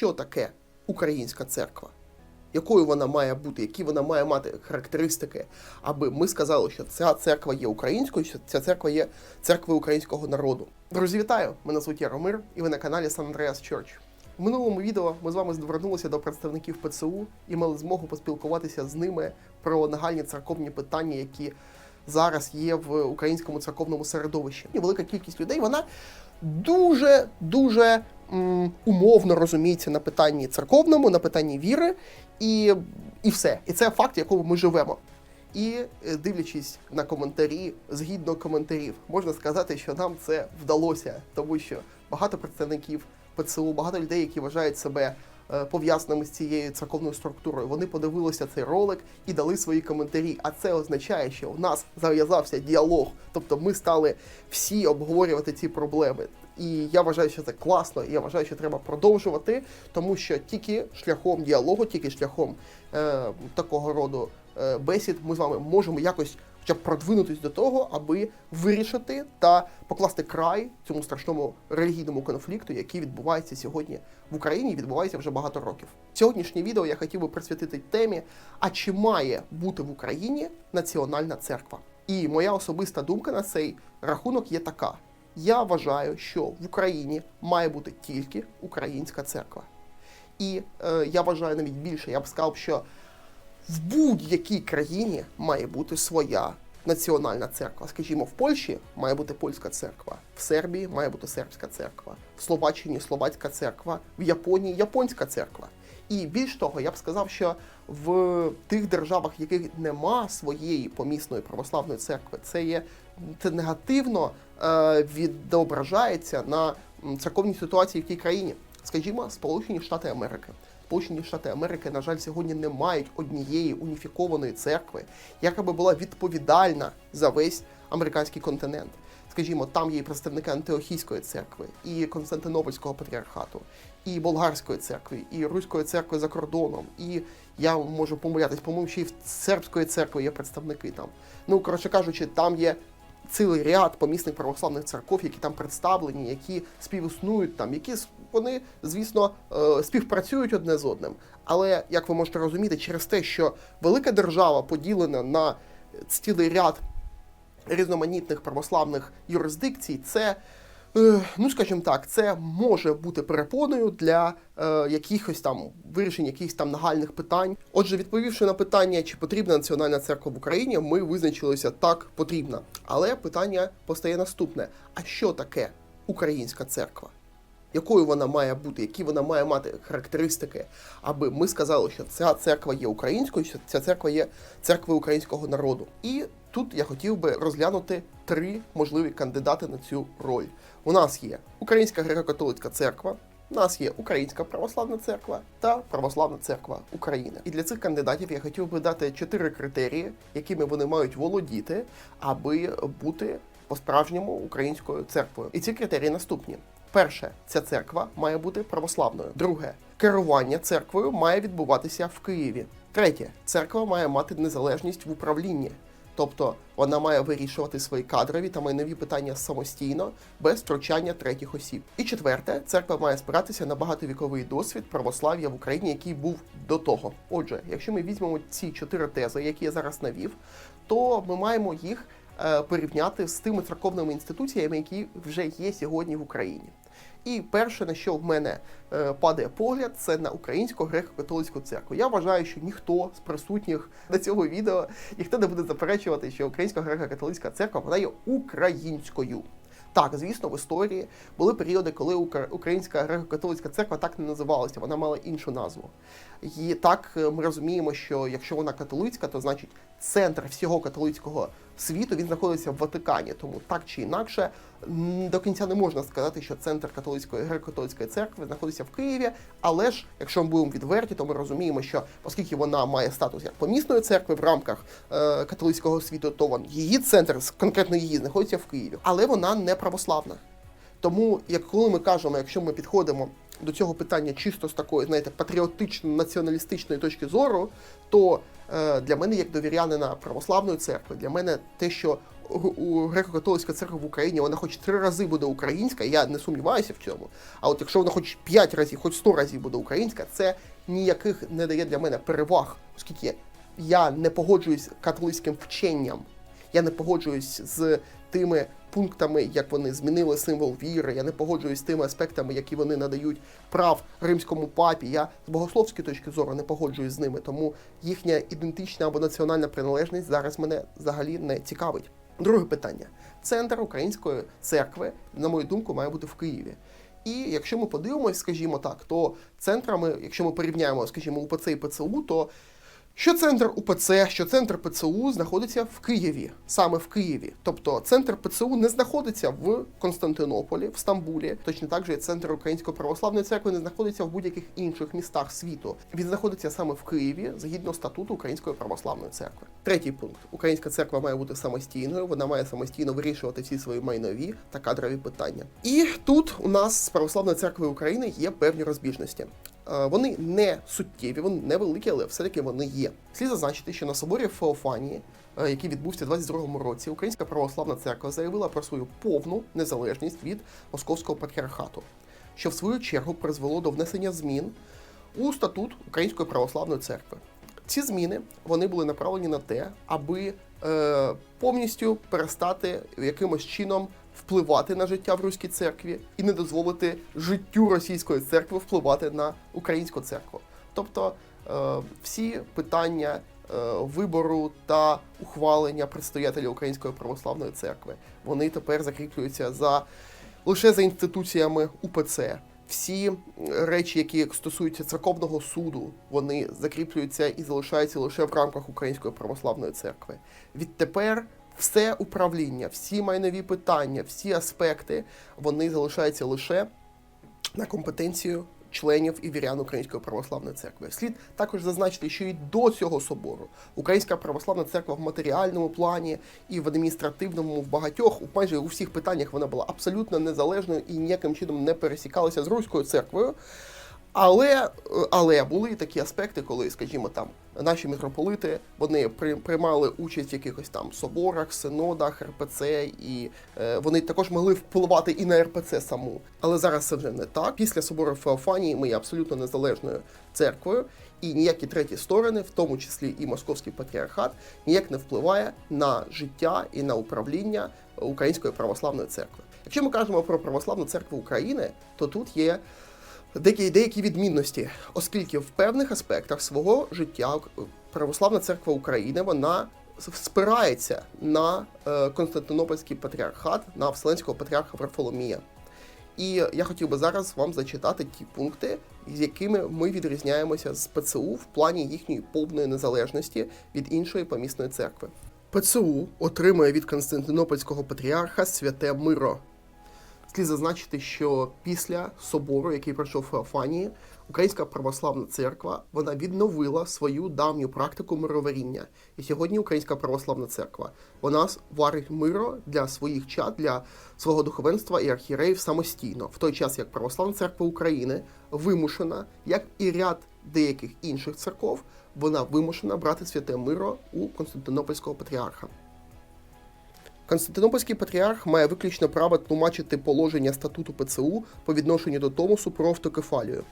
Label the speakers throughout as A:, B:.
A: що таке українська церква? Якою вона має бути, які вона має мати характеристики, аби ми сказали, що ця церква є українською, що ця церква є церквою українського народу. Друзі, вітаю! Мене звуть Яромир, і ви на каналі San Andreas Church. В минулому відео ми з вами звернулися до представників ПЦУ і мали змогу поспілкуватися з ними про нагальні церковні питання, які зараз є в українському церковному середовищі. І велика кількість людей вона дуже дуже умовно розуміється на питанні церковному, на питанні віри, і, і все. І це факт, якому ми живемо. І е, дивлячись на коментарі, згідно коментарів, можна сказати, що нам це вдалося, тому що багато представників ПЦУ, багато людей, які вважають себе е, пов'язаними з цією церковною структурою, вони подивилися цей ролик і дали свої коментарі. А це означає, що у нас зав'язався діалог, тобто ми стали всі обговорювати ці проблеми. І я вважаю, що це класно, і я вважаю, що треба продовжувати, тому що тільки шляхом діалогу, тільки шляхом е, такого роду е, бесід, ми з вами можемо якось хоча б продвинутись до того, аби вирішити та покласти край цьому страшному релігійному конфлікту, який відбувається сьогодні в Україні, і відбувається вже багато років. Сьогоднішнє відео я хотів би присвятити темі: а чи має бути в Україні національна церква? І моя особиста думка на цей рахунок є така. Я вважаю, що в Україні має бути тільки українська церква. І е, я вважаю навіть більше, я б сказав, що в будь-якій країні має бути своя національна церква. Скажімо, в Польщі має бути польська церква, в Сербії має бути сербська церква, в Словаччині словацька церква, в Японії японська церква. І більш того, я б сказав, що в тих державах, в яких нема своєї помісної православної церкви, це є це негативно відображається на церковній ситуації в тій країні. Скажімо, Сполучені Штати Америки. Сполучені Штати Америки, на жаль, сьогодні не мають однієї уніфікованої церкви, яка би була відповідальна за весь американський континент. Скажімо, там є і представники Антиохійської церкви, і Константинопольського патріархату, і болгарської церкви, і руської церкви за кордоном, і я можу помилятись, по-моєму, ще й в сербської церкви є представники там. Ну, коротше кажучи, там є цілий ряд помісних православних церков, які там представлені, які співіснують там, які вони, звісно, е, співпрацюють одне з одним. Але як ви можете розуміти, через те, що велика держава поділена на цілий ряд різноманітних православних юрисдикцій, це, ну скажімо так, це може бути перепоною для е, якихось там вирішень якихось там нагальних питань. Отже, відповівши на питання, чи потрібна національна церква в Україні, ми визначилися так потрібна. Але питання постає наступне: а що таке українська церква? Якою вона має бути, які вона має мати характеристики, аби ми сказали, що ця церква є українською, що ця церква є церквою українського народу. І тут я хотів би розглянути три можливі кандидати на цю роль. У нас є Українська греко-католицька церква, у нас є Українська православна церква та Православна церква України. І для цих кандидатів я хотів би дати чотири критерії, якими вони мають володіти, аби бути по-справжньому українською церквою. І ці критерії наступні: перше, ця церква має бути православною. Друге, керування церквою має відбуватися в Києві. Третє, церква має мати незалежність в управлінні. Тобто вона має вирішувати свої кадрові та майнові питання самостійно, без втручання третіх осіб. І четверте, церква має спиратися на багатовіковий досвід православ'я в Україні, який був до того. Отже, якщо ми візьмемо ці чотири тези, які я зараз навів, то ми маємо їх порівняти з тими церковними інституціями, які вже є сьогодні в Україні. І перше, на що в мене е, падає погляд, це на українську греко-католицьку церкву. Я вважаю, що ніхто з присутніх до цього відео ніхто не буде заперечувати, що українська греко-католицька церква вона є українською. Так, звісно, в історії були періоди, коли Українська греко-католицька церква так не називалася, вона мала іншу назву. І так е, ми розуміємо, що якщо вона католицька, то значить центр всього католицького світу він знаходиться в Ватикані. Тому так чи інакше до кінця не можна сказати, що центр католицької греко-католицької церкви знаходиться в Києві. Але ж, якщо ми будемо відверті, то ми розуміємо, що оскільки вона має статус як помісної церкви в рамках е, католицького світу, то вон її центр конкретно її знаходиться в Києві, але вона не православна. Тому, як коли ми кажемо, якщо ми підходимо до цього питання чисто з такої, знаєте, патріотично-націоналістичної точки зору, то е, для мене, як довірянина православної церкви, для мене те, що у греко-католицька церква в Україні вона хоч три рази буде українська, я не сумніваюся в цьому. А от якщо вона хоч п'ять разів, хоч сто разів буде українська, це ніяких не дає для мене переваг, оскільки я не погоджуюсь з католицьким вченням. Я не погоджуюсь з тими пунктами, як вони змінили символ віри. Я не погоджуюсь з тими аспектами, які вони надають прав римському папі. Я з богословської точки зору не погоджуюсь з ними, тому їхня ідентична або національна приналежність зараз мене взагалі не цікавить. Друге питання: центр української церкви, на мою думку, має бути в Києві. І якщо ми подивимось, скажімо так, то центрами, якщо ми порівняємо, скажімо, УПЦ і ПЦУ, то що центр УПЦ, що центр ПЦУ знаходиться в Києві, саме в Києві. Тобто центр ПЦУ не знаходиться в Константинополі, в Стамбулі. Точно так же і центр Української православної церкви не знаходиться в будь-яких інших містах світу. Він знаходиться саме в Києві згідно статуту Української православної церкви. Третій пункт: Українська церква має бути самостійною, вона має самостійно вирішувати всі свої майнові та кадрові питання. І тут у нас з православної церкви України є певні розбіжності. Е, Вони не суттєві, вони невеликі, але все-таки вони є. Слід зазначити, що на соборі Феофанії, е, який відбувся у 22-му році, Українська православна церква заявила про свою повну незалежність від московського патріархату, що в свою чергу призвело до внесення змін у статут Української православної церкви. Ці зміни вони були направлені на те, аби е, повністю перестати якимось чином впливати на життя в руській церкві і не дозволити життю російської церкви впливати на українську церкву. Тобто е, всі питання е, вибору та ухвалення предстоятеля Української православної церкви вони тепер закріплюються за лише за інституціями УПЦ. Всі речі, які стосуються церковного суду, вони закріплюються і залишаються лише в рамках Української православної церкви. Відтепер все управління, всі майнові питання, всі аспекти, вони залишаються лише на компетенцію членів і вірян Української православної церкви. Слід також зазначити, що і до цього собору Українська православна церква в матеріальному плані і в адміністративному в багатьох, у майже у всіх питаннях вона була абсолютно незалежною і ніяким чином не пересікалася з руською церквою. Але, е, але були такі аспекти, коли, скажімо, там наші митрополити вони при- приймали участь в якихось там соборах, синодах, РПЦ, і е, вони також могли впливати і на РПЦ саму. Але зараз це вже не так. Після собору Феофанії ми є абсолютно незалежною церквою, і ніякі треті сторони, в тому числі і московський патріархат, ніяк не впливає на життя і на управління Української православної церкви. Якщо ми кажемо про православну церкву України, то тут є деякі, деякі відмінності, оскільки в певних аспектах свого життя Православна церква України вона спирається на е, Константинопольський патріархат, на Вселенського патріарха Варфоломія. І я хотів би зараз вам зачитати ті пункти, з якими ми відрізняємося з ПЦУ в плані їхньої повної незалежності від іншої помісної церкви. ПЦУ отримує від Константинопольського патріарха святе миро. Слід зазначити, що після собору, який пройшов Феофанії, Українська православна церква вона відновила свою давню практику мироваріння. І сьогодні Українська православна церква вона варить миро для своїх чад, для свого духовенства і архієреїв самостійно, в той час як Православна церква України вимушена, як і ряд деяких інших церков, вона вимушена брати святе миро у Константинопольського патріарха. Константинопольський патріарх має виключно право тлумачити положення статуту ПЦУ по відношенню до Томосу про автокефалію.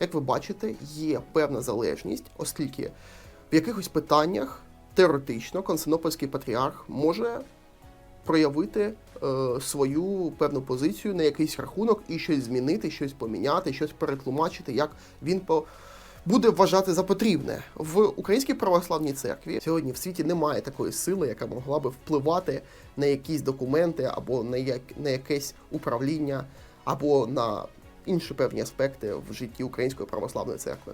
A: Як ви бачите, є певна залежність, оскільки в якихось питаннях теоретично Константинопольський патріарх може проявити е, свою певну позицію на якийсь рахунок і щось змінити, щось поміняти, щось перетлумачити, як він по буде вважати за потрібне в українській православній церкві. Сьогодні в світі немає такої сили, яка могла би впливати на якісь документи або на, як, на якесь управління, або на інші певні аспекти в житті Української православної церкви.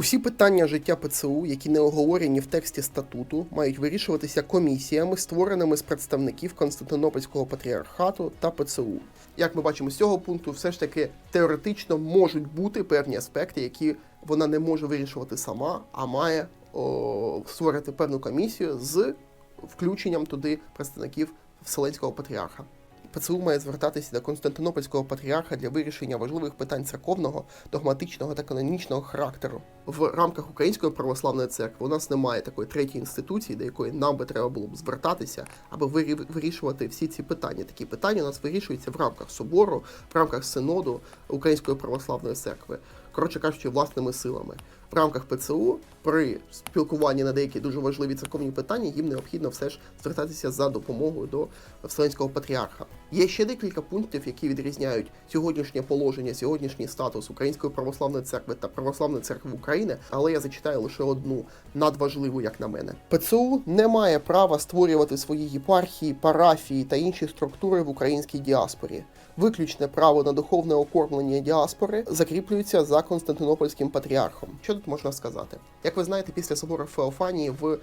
A: Усі питання життя ПЦУ, які не оговорені в тексті статуту, мають вирішуватися комісіями, створеними з представників Константинопольського патріархату та ПЦУ. Як ми бачимо з цього пункту, все ж таки теоретично можуть бути певні аспекти, які вона не може вирішувати сама, а має о, створити певну комісію з включенням туди представників Вселенського патріарха. ПЦУ має звертатися до Константинопольського патріарха для вирішення важливих питань церковного, догматичного та канонічного характеру. В рамках Української православної церкви у нас немає такої третьої інституції, до якої нам би треба було б звертатися, аби вирішувати всі ці питання. Такі питання у нас вирішуються в рамках собору, в рамках синоду Української православної церкви. Коротше кажучи, власними силами. В рамках ПЦУ при спілкуванні на деякі дуже важливі церковні питання їм необхідно все ж звертатися за допомогою до Вселенського патріарха. Є ще декілька пунктів, які відрізняють сьогоднішнє положення, сьогоднішній статус Української православної церкви та Православної церкви України, але я зачитаю лише одну надважливу, як на мене. ПЦУ не має права створювати свої єпархії, парафії та інші структури в українській діаспорі. Виключне право на духовне окормлення діаспори закріплюється за Константинопольським патріархом. Що тут можна сказати? Як ви знаєте, після собору Феофанії в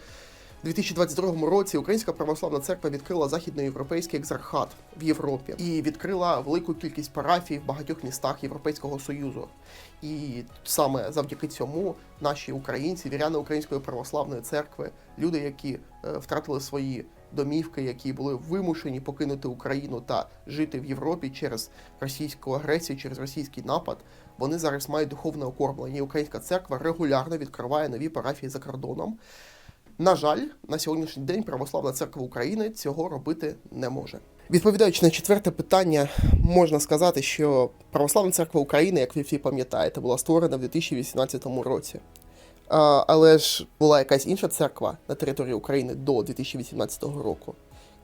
A: 2022 році Українська православна церква відкрила західноєвропейський екзархат в Європі і відкрила велику кількість парафій в багатьох містах Європейського Союзу. І саме завдяки цьому наші українці, віряни Української православної церкви, люди, які е, втратили свої домівки, які були вимушені покинути Україну та жити в Європі через російську агресію, через російський напад, вони зараз мають духовне окормлення. І Українська церква регулярно відкриває нові парафії за кордоном. На жаль, на сьогоднішній день Православна церква України цього робити не може. Відповідаючи на четверте питання, можна сказати, що Православна церква України, як ви всі пам'ятаєте, була створена в 2018 році. Але ж була якась інша церква на території України до 2018 року.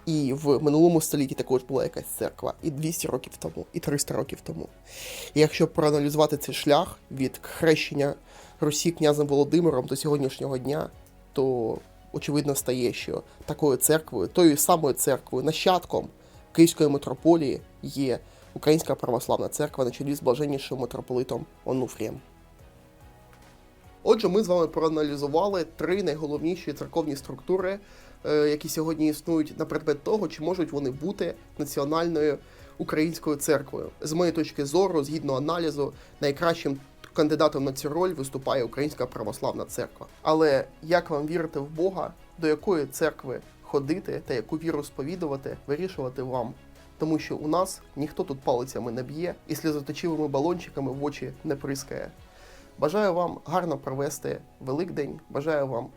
A: І в минулому столітті також була якась церква, і 200 років тому, і 300 років тому. І якщо проаналізувати цей шлях від хрещення Русі князем Володимиром до сьогоднішнього дня, то очевидно стає, що такою церквою, тою самою церквою, нащадком Київської митрополії є Українська православна церква на чолі з блаженнішим митрополитом Онуфрієм. Отже, ми з вами проаналізували три найголовніші церковні структури, е, які сьогодні існують на предмет того, чи можуть вони бути національною українською церквою. З моєї точки зору, згідно аналізу, найкращим кандидатом на цю роль виступає Українська православна церква. Але як вам вірити в Бога, до якої церкви ходити та яку віру сповідувати, вирішувати вам. Тому що у нас ніхто тут палицями не б'є і сльозоточивими балончиками в очі не прискає. Бажаю вам гарно провести Великдень. Бажаю вам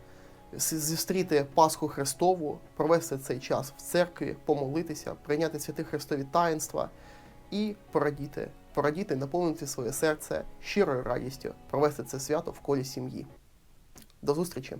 A: зустріти Пасху Христову, провести цей час в церкві, помолитися, прийняти святи Христові таїнства і порадіти, порадіти, наповнити своє серце щирою радістю, провести це свято в колі сім'ї. До зустрічі!